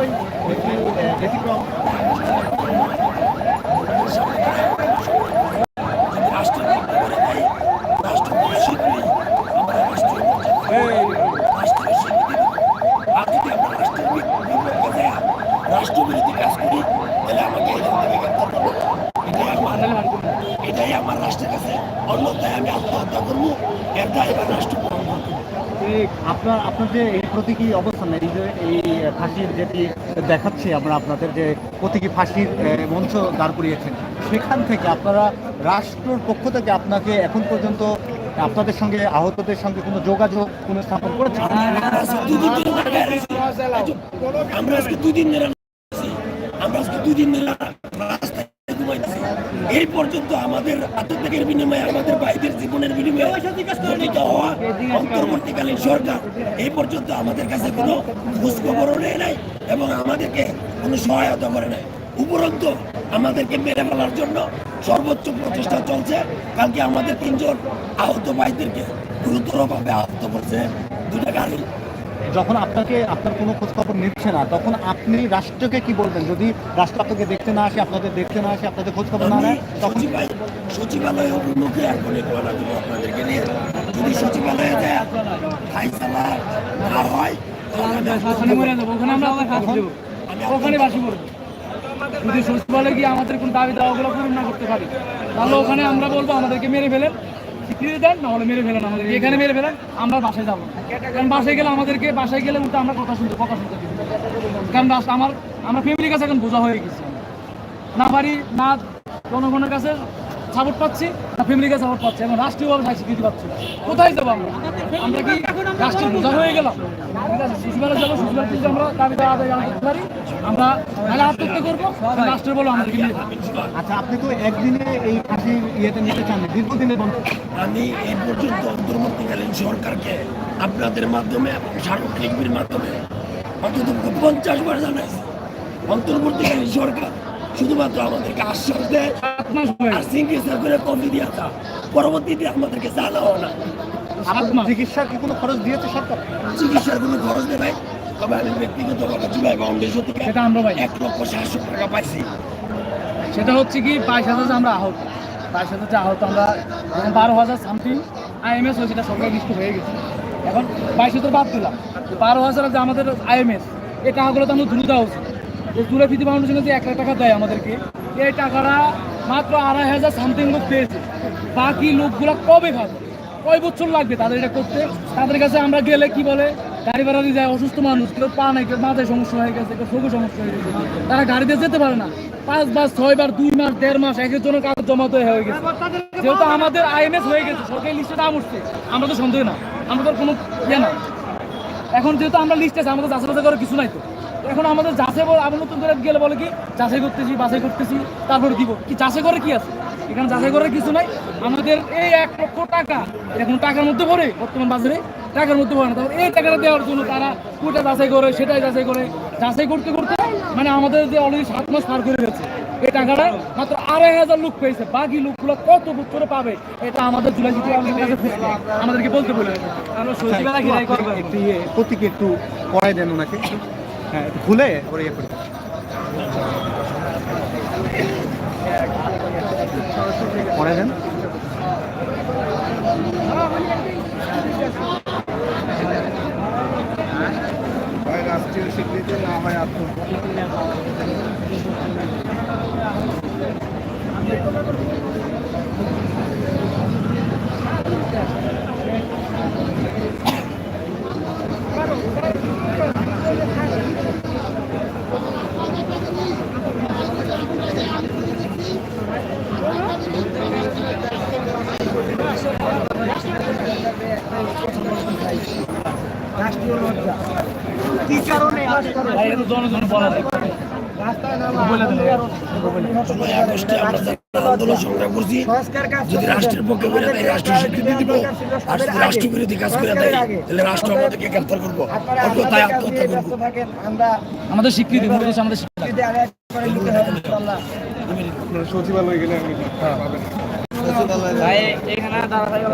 স্বীকৃতি আমরা আমরা এটাই আমার এটাই আমার রাষ্ট্রের কাছে অন্যথায় আমি আত্মহত্যা করব দায় এবার রাষ্ট্র আপনার আপনার যে এই প্রতীকী অবস্থান, এই যে এই ফাঁসির যেটি দেখাচ্ছি আমরা আপনাদের যে প্রতীকী ফাঁসির মঞ্চ দাঁড় করিয়েছেন, সেখান থেকে আপনারা রাষ্ট্রের পক্ষ থেকে আপনাকে এখন পর্যন্ত আপনাদের সঙ্গে, আহতদের সঙ্গে কোনো যোগাযোগ, কোনো স্থাপন করেছে। আমরা আজকে দুদিন ধরে রাস্তায় এই পর্যন্ত আমাদের আত্মত্যাগের বিনিময়ে, আমাদের ভাইদের জীবনের বিনিময়ে গঠিত হওয়া অন্তর্বর্তীকালীন সরকার এই পর্যন্ত আমাদের কাছে কোনো খোঁজ খবরও নেয় নাই এবং আমাদেরকে কোনো সহায়তা করে নাই। উপরন্ত, আমাদেরকে মেরে ফেলার জন্য সর্বোচ্চ প্রচেষ্টা চলছে। কালকে আমাদের তিনজন আহত ভাইদেরকে গুরুতরভাবে আহত করছে। দুটা গাড়ি যখন আপনাকে আপনার কোনো খোঁজ খবর নিচ্ছে না তখন আপনি রাষ্ট্রকে কি বলবেন? যদি রাষ্ট্র আপনাকে দেখতে না আসে আপনাদের দেখতে না আসে আপনাদের খোঁজ খবর না নেয় তখন সচিবালয় অভিমুখে এখন ঘোষণা দেবো আপনাদেরকে নিয়ে। যদি সচিবালয়ে যায় ফাইসালা না হয় ওখানে বাসি করব। যদি সচিবালয়ে গিয়ে আমাদের কোনো দাবি দাওয়াগুলো পূরণ না করতে পারি তাহলে ওখানে আমরা বলব আমাদেরকে মেরে ফেলেন। স্বীকৃতি দেন, নাহলে মেরে ফেলেন আমাদের এখানে মেরে ফেলেন, আমরা বাসায় যাব। কারণ বাসায় গেলে আমাদেরকে, বাসায় গেলে উল্টো আমরা কথা শুনতে কথা শুনতে কারণ আমার আমার ফ্যামিলির কাছে এখন বোঝা হয়ে গেছে। না বাড়ি, না জনগণের কাছে সাপোর্ট পাচ্ছি, না ফ্যামিলির কাছে সাপোর্ট পাচ্ছি। এবং রাষ্ট্রীয়ভাবে স্বীকৃতি পাচ্ছি কোথায় যাব আমরা? আমরা কি রাষ্ট্রের বোঝা হয়ে গেলাম ঠিক আছে শিশুবেলা যাব শিশুবেলা যদি আমরা দাবি দেওয়া আদায় করতে পারি। আমরা তাহলে আত্মহত্যা করব রাষ্ট্রের বলো আমাদেরকে নিয়ে। আচ্ছা আপনি তো একদিনে এই ফাঁসির ইয়েতে নিতে চান দীর্ঘদিনের আমি এই পর্যন্ত অন্তর্বর্তীকালীন সরকারকে আপনাদের মাধ্যমে এবং মাধ্যমে অন্তত পঞ্চাশ বার জানাইছি। অন্তর্বর্তীকালীন সরকার শুধুমাত্র আমাদেরকে আশ্বাস দেয় আর গেছে। করে কপি দিয়া পরবর্তীতে আমাদেরকে জানাও না। সাত চিকিৎসার কি কোনো খরচ দিয়েছে সরকার? চিকিৎসার কোনো খরচ নেই ভাই। তবে আমি ব্যক্তিগতভাবে জুলাই ফাউন্ডেশন থেকে সেটা আমরা পাই। এক লক্ষ সাতশো টাকা পাইছি। সেটা হচ্ছে কি বাইশ হাজার আমরা আহত বাইশ হাজার যে আহত আমরা যখন বারো হাজার সামথিং আইএমএস হয়েছে সেটা সরকার নিষ্ঠ হয়ে গেছে। এখন বাইশ হাজার বাদ দিলাম। বারো হাজার যে আমাদের আইএমএস এই টাকাগুলো তো আমরা তুলে দেওয়া উচিত। যে তুলে ফিতি ফাউন্ডেশনে যে এক লাখ টাকা দেয় আমাদেরকে এই টাকাটা মাত্র আড়াই হাজার সামথিং লোক পেয়েছে। বাকি লোকগুলো কবে পাবে কয় বছর লাগবে তাদের এটা করতে? তাদের কাছে আমরা গেলে কি বলে? গাড়ি ভাড়া যায় অসুস্থ মানুষ, কেউ পা নাই, কেউ মাথায় সমস্যা হয়ে গেছে, কেউ সমস্যা হয়ে গেছে। তারা গাড়িতে যেতে পারে না। পাঁচ বার, ছয় বার, দুই মাস, দেড় মাস এক একজনের কাগজ জমাতে হয়ে গেছে। যেহেতু আমাদের আইএমএস হয়ে গেছে, সরকারি লিস্টে নাম উঠছে। আমরা তো সন্দেহ না। আমাদের কোনো ইয়ে না। এখন যেহেতু আমরা লিস্টে আছে, আমাদের যাচাই বাছাই করার কিছু নাই তো। এখন আমাদের যাচাই আমরা নতুন করে গেলে বলে কি, যাচাই করতেছি, বাছাই করতেছি, তারপরে দিব। কি যাচাই করে কি আছে? এখানে যাচাই করার কিছু নাই। আমাদের এই এক লক্ষ টাকা এখন টাকার মধ্যে পড়ে বর্তমান বাজারে টাকার মধ্যে পড়ে না। তারপর এই টাকাটা দেওয়ার জন্য তারা ওইটা যাচাই করে সেটাই যাচাই করে। যাচাই করতে করতে মানে আমাদের যে অলরেডি সাত মাস পার করে গেছে এই টাকাটা মাত্র আড়াই হাজার লোক পেয়েছে। বাকি লোকগুলো কত বছরে পাবে এটা আমাদের জুলাই জিতে। আমাদেরকে বলতে বলে আমরা ঘিরাই করব? একটু ইয়ে প্রতীকে একটু পড়াই দেন ওনাকে। হ্যাঁ খুলে ওরা ইয়ে করে দেন। রাষ্ট্রীয় স্বীকৃতি না হয় আত্ম তো জনগণ বলা যায়। বলে দেন। জুলাই আগস্টে আমরা যারা আন্দোলন সংগ্রাম করছি যদি রাষ্ট্রের পক্ষে করে দেয় রাষ্ট্র স্বীকৃতি দিব আর যদি রাষ্ট্র কাজ করে দেয় তাহলে রাষ্ট্র আমাদেরকে গ্রেপ্তার করব অন্যথায় আত্মহত্যা করব আমাদের স্বীকৃতি। আমাদের স্বীকৃতি সচিবালয় গেলে আমি পাবেন ভাই এখানে দাঁড়া থাকলে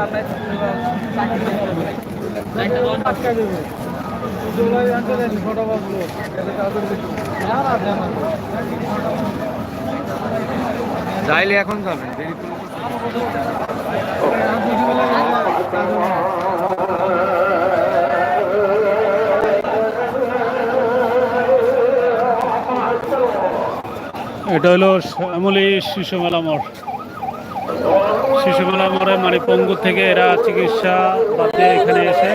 আপনার যাইলে এখন যাবেন দেরি এটা হলো শ্যামলী শিশু মেলা মোড়। শিশু মেলা মোড়ে মানে পঙ্গু থেকে এরা চিকিৎসা বাদ দিয়ে এখানে এসে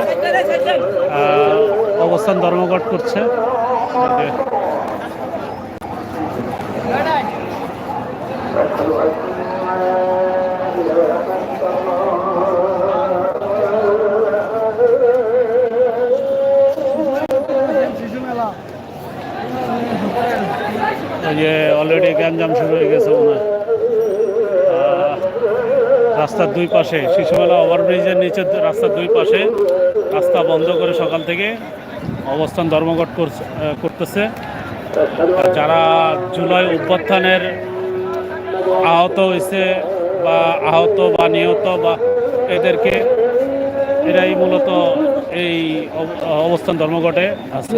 অবস্থান ধর্মঘট করছে। যে অলরেডি গ্যাঞ্জাম শুরু হয়ে গেছে মনে রাস্তার দুই পাশে শিশুমেলা ওভারব্রিজের নিচে রাস্তার দুই পাশে রাস্তা বন্ধ করে সকাল থেকে অবস্থান ধর্মঘট করতেছে। যারা জুলাই অভ্যুত্থানের আহত হয়েছে বা আহত বা নিহত বা এদেরকে এরাই মূলত এই অবস্থান ধর্মঘটে আছে।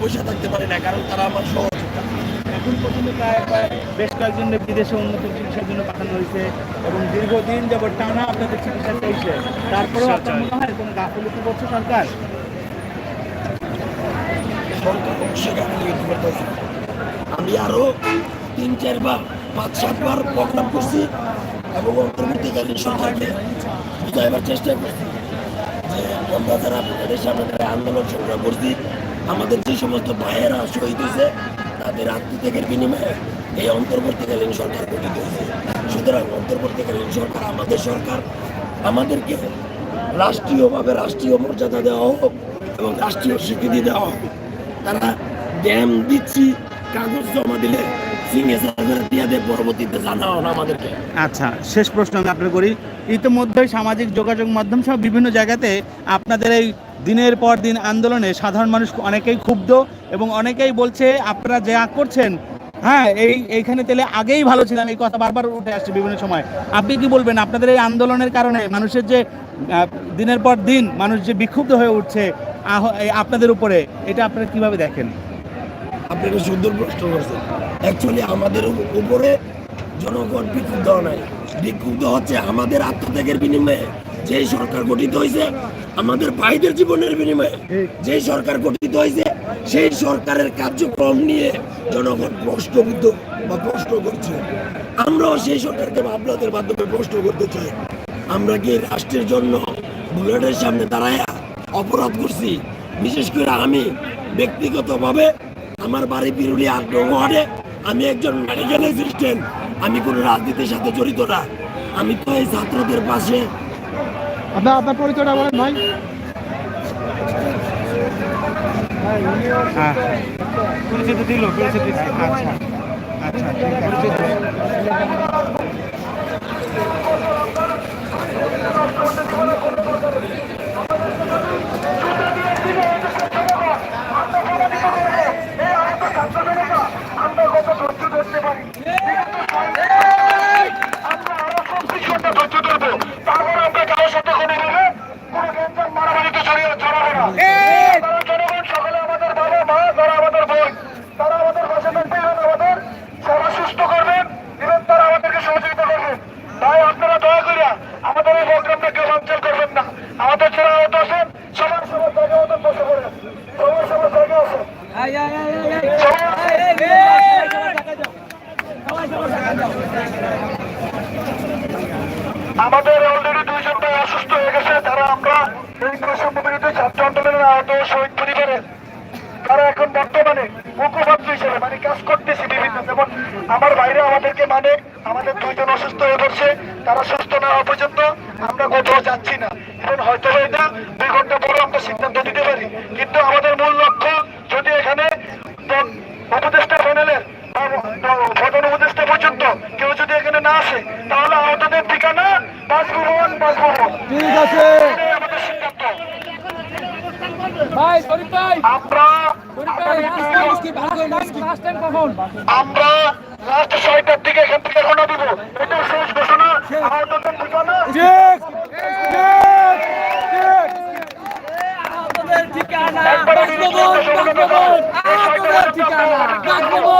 বসে থাকতে পারি না কারণ তারা আমার সহযোগিতা এখন পর্যন্ত প্রায় প্রায় বেশ কয়েকজন বিদেশে উন্নত চিকিৎসার জন্য পাঠানো হয়েছে এবং দীর্ঘদিন যাবত টানা আপনাদের চিকিৎসা চলছে। তারপরেও আপনার মনে হয় কোনো গাফিলতি করছে সরকার? সরকার অবশ্যই গাফিলতি করতেছে। আমি আরও তিন চারবার পাঁচ সাতবার প্রোগ্রাম করছি এবং অন্তর্বর্তীকালীন সরকারকে বুঝাইবার চেষ্টা করছি যে আমরা যারা আন্দোলন সংগ্রাম করছি আমাদের যে সমস্ত ভাইয়েরা শহীদ হয়েছে, তাদের আত্মত্যাগের বিনিময়ে এই অন্তর্বর্তীকালীন সরকার গঠিত হয়েছে। সুতরাং অন্তর্বর্তীকালীন সরকার আমাদের সরকার, আমাদেরকে রাষ্ট্রীয়ভাবে রাষ্ট্রীয় মর্যাদা দেওয়া হোক এবং রাষ্ট্রীয় স্বীকৃতি দেওয়া হোক। তারা ড্যাম দিচ্ছি, কাগজ জমা দিলে আচ্ছা শেষ প্রশ্ন আমি আপনার করি। ইতিমধ্যে সামাজিক যোগাযোগ মাধ্যম সহ বিভিন্ন জায়গাতে আপনাদের এই দিনের পর দিন আন্দোলনে সাধারণ মানুষ অনেকেই ক্ষুব্ধ এবং অনেকেই বলছে, আপনারা যা করছেন হ্যাঁ এই, এইখানে তাহলে আগেই ভালো ছিলাম। এই কথা বারবার উঠে আসছে বিভিন্ন সময়। আপনি কি বলবেন? আপনাদের এই আন্দোলনের কারণে মানুষের যে দিনের পর দিন মানুষ যে বিক্ষুব্ধ হয়ে উঠছে আপনাদের উপরে, এটা আপনারা কীভাবে দেখেন? আপনি সুন্দর প্রশ্ন করছেন। অ্যাকচুয়ালি আমাদের উপরে জনগণ বিক্ষুব্ধ বিক্ষুব্ধ হচ্ছে আমাদের আত্মত্যাগের বিনিময়ে। যে সরকার গঠিত হয়েছে, আমাদের ভাইদের জীবনের বিনিময়ে যে সরকার গঠিত হয়েছে, সেই সরকারের কার্যক্রম নিয়ে জনগণ প্রশ্নবিদ্ধ বা প্রশ্ন করছে। আমরাও সেই সরকারকে ভাবলাদের মাধ্যমে প্রশ্ন করতে চাই। আমরা কি রাষ্ট্রের জন্য বুলেটের সামনে দাঁড়ায় অপরাধ করছি? বিশেষ করে আমি ব্যক্তিগতভাবে আমার বাড়ি বিরুলি আগ্রহ হারে আমি একজন মেডিকেল অ্যাসিস্ট্যান্ট আমি কোনো রাজনীতির সাথে জড়িত না। আমি তো এই ছাত্রদের পাশে আপনার আপনার পরিচয়টা বলেন ভাই। আচ্ছা আচ্ছা ভবন ডাক ভবন আপনার ঠিকানা ডাক ভবন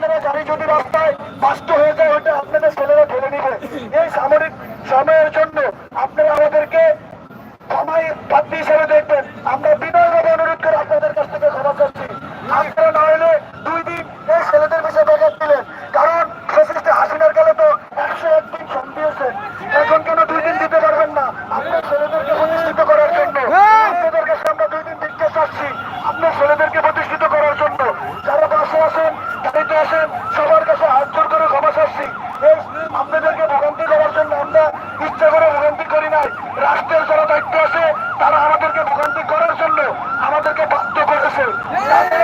আপনারা গাড়ি যদি রাস্তায় নষ্ট হয়ে যায় ওইটা আপনাদের ছেলেরা ঠেলে নিবে। এই সামরিক সময়ের জন্য আপনারা আমাদেরকে সময় পাত্রী হিসেবে দেখবেন। আমরা Yeah.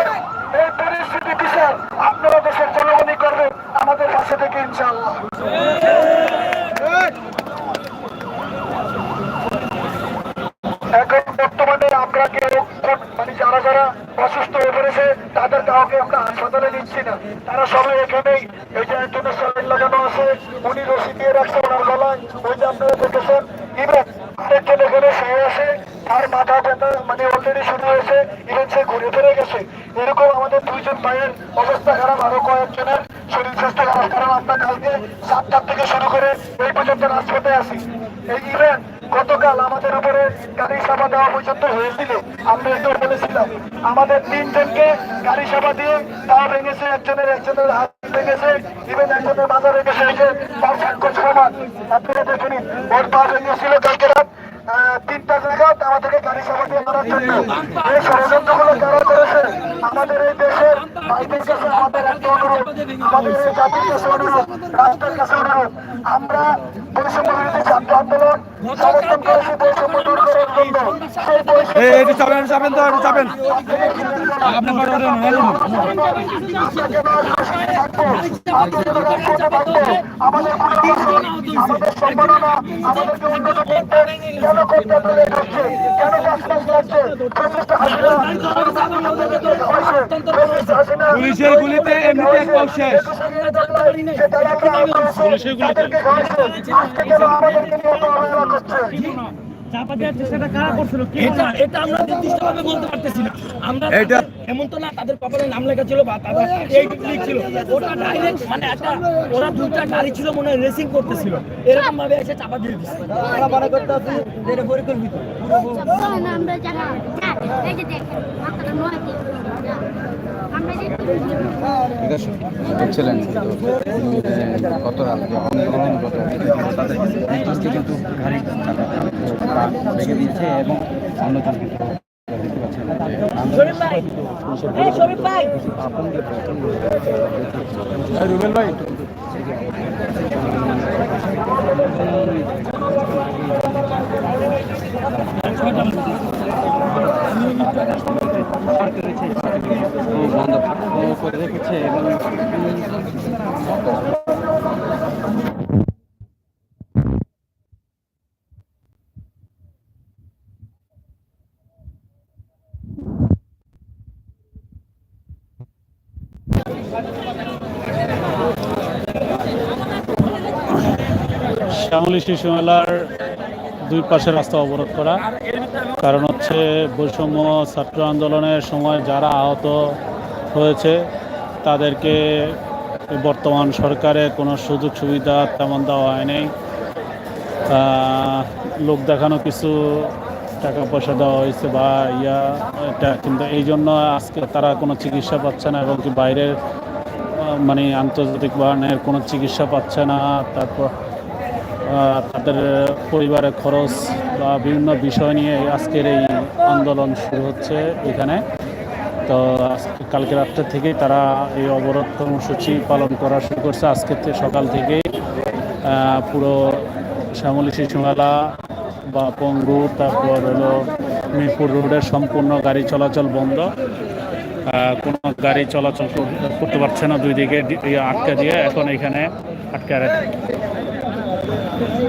আমরা একটু বলেছিলাম আমাদের তিনজনকে গাড়ি সেবা দিয়ে তা ভেঙেছে, একজনের একজনের হাত ভেঙেছে ইভেন একজনের মাথা ভেঙেছে তার সাক্ষ্য সমান। আপনারা দেখে নিন, ওর পা ভেঙেছিল কালকে রাত তিনটা নাগাদ আমাদেরকে গাড়ি সাফা দিয়ে মারার জন্য। এই ষড়যন্ত্রগুলো যারা করেছে? আমাদের এই দেশের ভাইদের কাছে আমাদের একটা অনুরোধ। আমাদের জাতির কাছে অনুরোধ রাষ্ট্রের কাছে অনুরোধ। আমরা বৈষম্য বিরোধী ছাত্র আন্দোলন সমর্থন করেছি বৈষম্য দূর করার জন্য। সেই বৈষম্য চাপেন চাপেন তো একটু চাপেন। আপনি হ্যাঁ আমাদের আমাদের সম্মাননা আমাদেরকে উন্নত করতে কেন করতে পুলিশের গুলিতে এমনিতে এক পাও শেষ। পুলিশের গুলিতে। আজকে কেন আমাদেরকে নিয়ে এত অবহেলা করছে এটা এটা আমরা নির্দিষ্টভাবে বলতে পারতেছি না। আমরা এটা- এমন তো না তাদের কপালে নাম লেখা ছিল বা তাদের এই লিখ ছিল। ওটা ডাইরেক্ট মানে একটা ওরা দুটা গাড়ি ছিল মনে হয় রেসিং করতেছিল। এরকম ভাবে এসে চাপা দিয়ে দিচ্ছে আমরা মনে করতে আছি যে এটা পরিকল্পিত আমরা যারা এই যে দেখেন নয় কত আন্দোলন কত তাদের কিন্তু গাড়ি ভেঙে দিচ্ছে এবং অন্যজন কিন্তু দেখতে পাচ্ছেন রুবেল ভাই। বন্ধ করে রেখেছে এবং শ্যামলী শিশু মেলার দুই পাশে রাস্তা অবরোধ করা। কারণ হচ্ছে বৈষম্য ছাত্র আন্দোলনের সময় যারা আহত হয়েছে, তাদেরকে বর্তমান সরকারের কোনো সুযোগ সুবিধা তেমন দেওয়া হয়নি লোক দেখানো কিছু টাকা পয়সা দেওয়া হয়েছে বা ইয়া, এটা কিন্তু এই জন্য আজকে তারা কোনো চিকিৎসা পাচ্ছে না এবং কি বাইরের মানে আন্তর্জাতিক বাহনের কোনো চিকিৎসা পাচ্ছে না। তারপর তাদের পরিবারের খরচ বা বিভিন্ন বিষয় নিয়ে আজকের এই আন্দোলন শুরু হচ্ছে এখানে। তো কালকে রাত্রে থেকেই তারা এই অবরোধ কর্মসূচি পালন করা শুরু করছে। আজকে থেকে সকাল থেকেই পুরো শ্যামলী শিশু মেলা বা পঙ্গু, তারপর হলো মিরপুর রোডের সম্পূর্ণ গাড়ি চলাচল বন্ধ। কোনো গাড়ি চলাচল করতে পারছে না দুই দিকে, আটকা দিয়ে এখন এখানে আটকা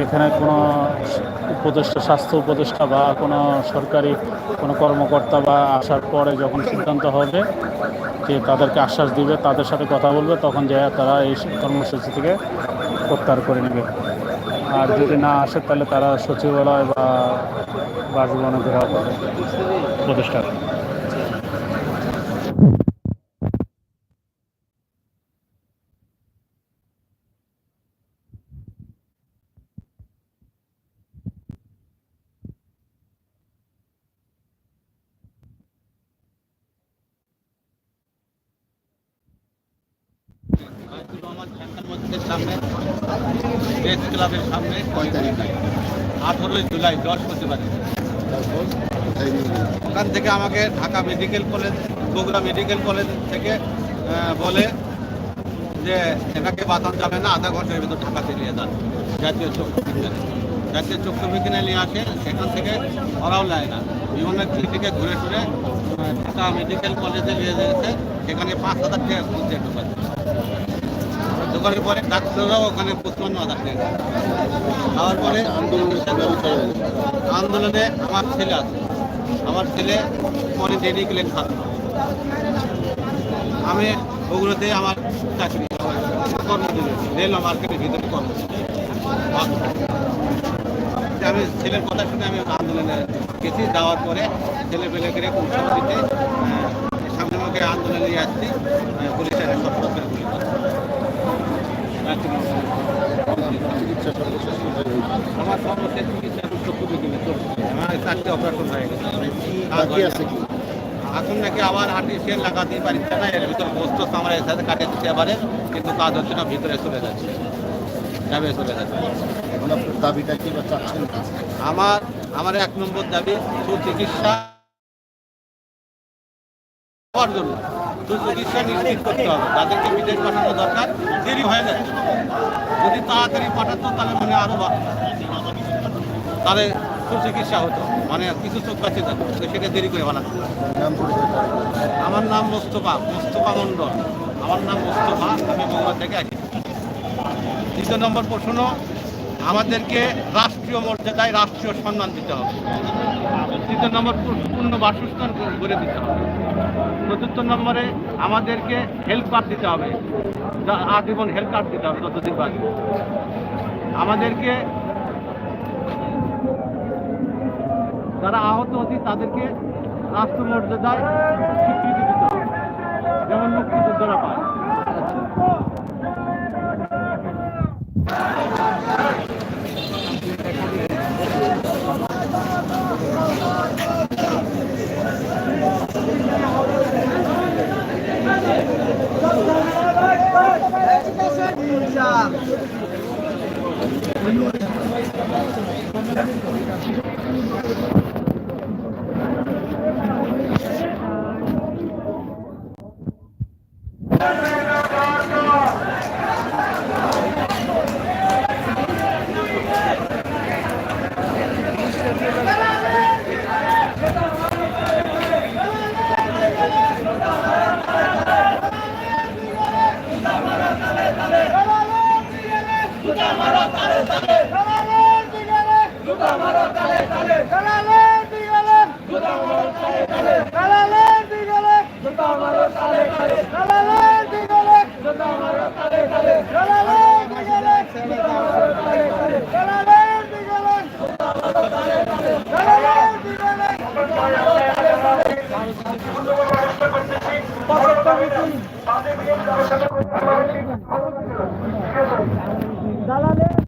এখানে কোনো উপদেষ্টা, স্বাস্থ্য উপদেষ্টা বা কোনো সরকারি কোনো কর্মকর্তা বা আসার পরে যখন সিদ্ধান্ত হবে যে তাদেরকে আশ্বাস দিবে, তাদের সাথে কথা বলবে, তখন যে তারা এই কর্মসূচি থেকে প্রত্যাহার করে নেবে। আর যদি না আসে, তাহলে তারা সচিবালয় বা বাসভবনে ঘেরাও করবে। উপদেষ্টা। সামনে প্রেস ক্লাবের সামনে বৃহস্পতিবারে ওখান থেকে আমাকে Dhaka medical college, Bogura medical college থেকে বলে যে, এনাকে বাঁচানো যাবে না, আধা ঘণ্টার ভিতর ঢাকাতে নিয়ে যান জাতীয় চক্ষু বিজ্ঞানে। জাতীয় চক্ষু বিজ্ঞানে নিয়ে আসে, সেখান থেকে ওরাও নেয় না। বিভিন্ন ক্লিনিকে ঘুরে ঘুরে ঢাকা মেডিকেল কলেজে নিয়ে যেতে, সেখানে পাঁচ হাজার টাকা খুঁজতে ঢোকাচ্ছে করার পরে ডাক্তাররাও ওখানে হাজার টাকা খাওয়ার পরে আন্দোলনে আমার ছেলে আছে। আমার ছেলে পরে মেডিকেলের ছাত্র আমি ওগুলোতে আমার চাকরি কর্মজীবী। রেল মার্কেটের ভিতরে কর্ম আমি ছেলের কথা শুনে আমি আন্দোলনে গেছি। যাওয়ার পরে ছেলে পেলে করে উৎসাহ দিতে সামনে মুখে আন্দোলনে নিয়ে আসছি পুলিশের সরকার করে গুলি আমার সমস্যা চিকিৎসা চক্ষু আমার চারটে। এখন নাকি আবার আর্টিফিশিয়াল লাগাতে পারছে না এর ভিতরে বস্তু আমরা এর সাথে কাটিয়ে দিতে পারে কিন্তু কাজ হচ্ছে না ভিতরে চলে যাচ্ছে যাবে চলে যাচ্ছে দাবিটা কি আমার আমার এক নম্বর দাবি, সুচিকিৎসা হওয়ার জন্য সুচিকিৎসা নিশ্চিত করতে হবে। তাদেরকে বিদেশ পাঠানো দরকার দেরি হয়ে যাচ্ছে যদি তাড়াতাড়ি পাঠাতো তাহলে মনে আরও তাহলে সুচিকিৎসা হতো। মানে কিছু চোখ কাছে সেটা দেরি করে ভালো আমার নাম মোস্তফা মোস্তফা মণ্ডল। আমার নাম মোস্তফা আমি বগুড়া থেকে আসি। দ্বিতীয় নম্বর প্রশ্ন আমাদেরকে রাষ্ট্রীয় মর্যাদায় রাষ্ট্রীয় সম্মান দিতে হবে। তৃতীয় নম্বর পূর্ণ বাসস্থান গড়ে দিতে হবে। চতুর্থ নম্বরে আমাদেরকে হেল্প কার্ড দিতে হবে। আজীবন হেল্প কার্ড দিতে হবে ততদিন বাঁচবে আমাদেরকে যারা আহত হচ্ছে তাদেরকে রাষ্ট্রমর্যাদায় স্বীকৃতি দিতে হবে। যেমন মুক্তিযোদ্ধারা পায়। তালে